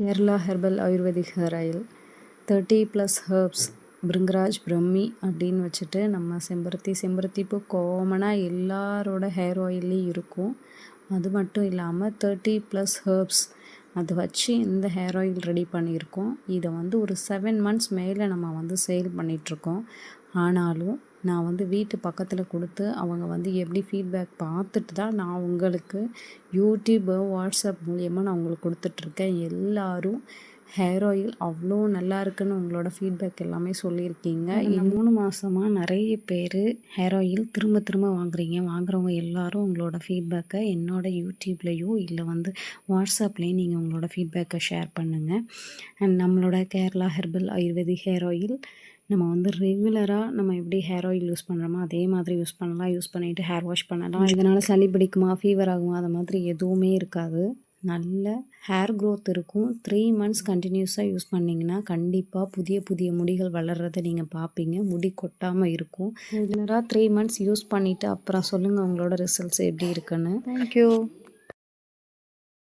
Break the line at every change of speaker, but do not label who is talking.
Kerala herbal ayurvedic hair oil thirty plus herbs bhringraj brahmi அப்படின்னு வச்சுட்டு நம்ம செம்பருத்தி செம்பருத்தி பூ காமனாக எல்லாரோட ஹேர் ஆயில்லையும் இருக்கும் அது மட்டும் இல்லாமல் தேர்ட்டி ப்ளஸ் ஹர்ப்ஸ் அது வச்சு இந்த ஹேர் ஆயில் ரெடி பண்ணியிருக்கோம். இதை வந்து ஒரு செவன் மந்த்ஸ் மேலே நம்ம வந்து சேல் பண்ணிகிட்ருக்கோம் ஆனாலும் நான் வந்து வீட்டு பக்கத்தில் கொடுத்து அவங்க வந்து எப்படி ஃபீட்பேக் பார்த்துட்டு தான் நான் உங்களுக்கு யூடியூப்பு வாட்ஸ்அப் மூலியமாக நான் உங்களுக்கு கொடுத்துட்ருக்கேன் எல்லோரும் ஹேர் ஆயில் அவ்வளோ நல்லா இருக்குன்னு உங்களோட ஃபீட்பேக் எல்லாமே சொல்லியிருக்கீங்க. இந்த மூணு மாதமாக நிறைய பேர் ஹேர் ஆயில் திரும்ப திரும்ப வாங்குறீங்க. வாங்குறவங்க எல்லாரும் உங்களோட ஃபீட்பேக்கை என்னோட யூடியூப்லேயோ இல்லை வந்து வாட்ஸ்அப்லேயும் நீங்கள் உங்களோட ஃபீட்பேக்கை ஷேர் பண்ணுங்கள் அண்ட் நம்மளோட Kerala herbal ayurvedic hair oil நம்ம வந்து ரெகுலராக நம்ம எப்படி ஹேர் ஆயில் யூஸ் பண்ணுறோமோ அதே மாதிரி யூஸ் பண்ணலாம். யூஸ் பண்ணிவிட்டு ஹேர் வாஷ் பண்ணலாம். இதனால் சளி பிடிக்குமா ஃபீவர் ஆகுமா அது மாதிரி எதுவுமே இருக்காது. நல்ல ஹேர் க்ரோத் இருக்கும். த்ரீ மந்த்ஸ் கண்டினியூஸாக யூஸ் பண்ணிங்கன்னா கண்டிப்பாக புதிய புதிய முடிகள் வளர்கிறத நீங்கள் பார்ப்பீங்க முடி கொட்டாமல் இருக்கும். ரெகுலராக த்ரீ மந்த்ஸ் யூஸ் பண்ணிவிட்டு அப்புறம் சொல்லுங்கள் உங்களோட ரிசல்ட்ஸ் எப்படி இருக்குன்னு. தேங்க்யூ